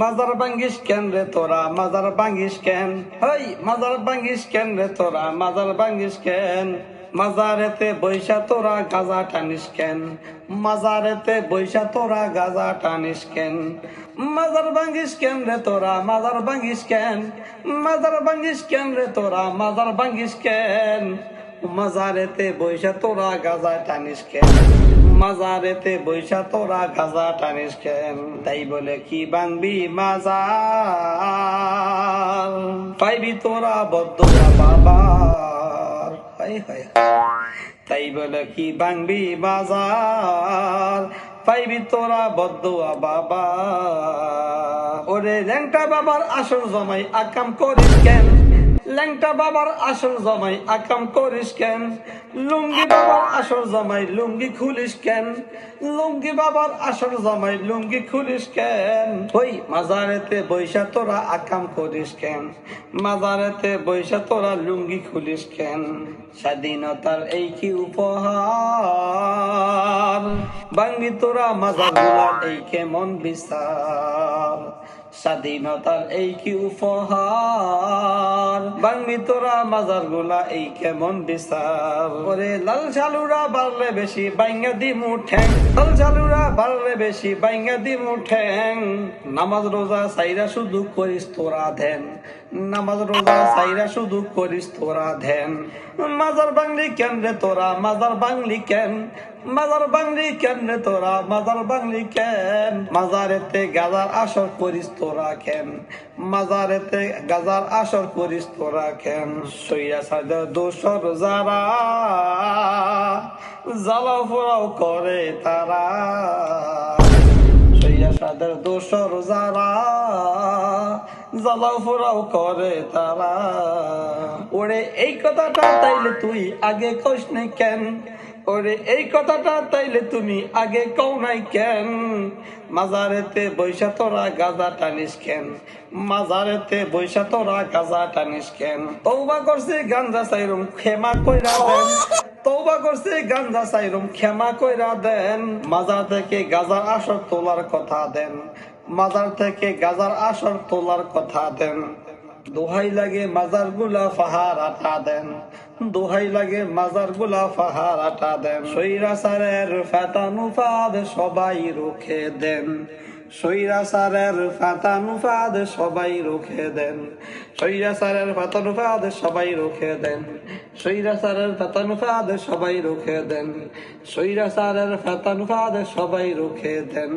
মাজার ভাঙ্গিস কেন রে তোরা? মাজার ভাঙ্গিস কেন? হই, মাজার ভাঙ্গিস কেন রে তোরা? মাজার ভাঙ্গিস কেন? মাজারেতে বৈশা তোরা গাজা টানিস কেন? মাজারেতে বৈশা তোরা গাজা টানিস কেন? মাজার ভাঙ্গিস কেন রে তোরা? মাজার ভাঙ্গিস কেন? মাজার ভাঙ্গিস কেন রে তোরা? মাজার ভাঙ্গিস কেন? মাজারেতে বৈশা তোরা গাজা টানিস কেন? মাজারেতে বৈশা তোরা গাজা টানিস কেন? তাই বলে, কি বাংবি মাজার? পাইবি তোরা বদ্ধ হাই তাই বলে, কি বাংবি বাজার পাইবি তোরা বদুয়া বাবা ওরে ল্যাংটা বাবার আসল জমাই আকাম করিস কেন? ল্যাংটা বাবার আসল জমাই, আকাম করিস কেন? লুঙ্গি বাবার আসল জমাই, লুঙ্গি খুলিস কেন? লুঙ্গি বাবার আসল জমাই, লুঙ্গি খুলিস কেন? ওই মাজারেতে বৈশা তোরা আকাম করিস কেন? মাজারেতে বৈশা তোরা লুঙ্গি খুলিস কেন? স্বাধীনতার এই কি উপহার? বাঙ্গি তোরা মাজার এই কেমন বিচার? স্বাধীনতার এই কি উপহার? মাজারগুলা লাল বাড়লে বেশি বাইঙ্গা দি মুঠেং নামাজ রোজা সাইরা শুধু করিস তোরা ধ্যান। নামাজ রোজা সাইরা শুধু করিস তোরা ধ্যান। মাজার বাংলি কেন রে তোরা, মাজার বাংলি কেন? মাজার বাংলি কেন রে তোরা, মাজার বাংলি কেন? মাজারেতে গাজার আসর করিস তোরা কেন? মাজারেতে গাজার আসর করিস তোরা কেন? সইয়া সাজা দোসর যারা, জ্বালাও ফোরাও করে তারা। সইয়া সাদের দোসর যারা, জ্বালাও করে তারা। ওরে, এই কথাটা তাইলে তুই আগে কইস নাই কেন? ওরে, এই কথাটা তাইলে তুমি আগে কও নাই কেন? মাজারেতে বৈশা তোরা গাজা টানিস কেন? মাজারেতে বৈশা তোরা গাজা টানিস কেন? তৌবা করছে গাঞ্জা সাইরুম, ক্ষমা কইরা দেন। তৌবা করছে গাঞ্জা সাইরুম ক্ষমা কইরা দেন। মাজার থেকে গাজার আসর তোলার কথা দেন। মাজার থেকে গাজার আসর তোলার কথা দেন। দোহাই লাগে মাজারগুলা ফাহার আটা দেন। দোহাই লাগে মাজারগুলা ফাহার আটা দেন সৈরাসারের ফেতানুফাদ সবাই রুখে দেন। সৈরাসারের ফাতানুফাদ সবাই রুখে দেন। সৈরাসারের ফাতানুফাদ সবাই রুখে দেন। সৈরাসারের ফাতানুফাদ সবাই রুখে দেন। সৈরাসারের ফাতানুফাদ সবাই রুখে দেন।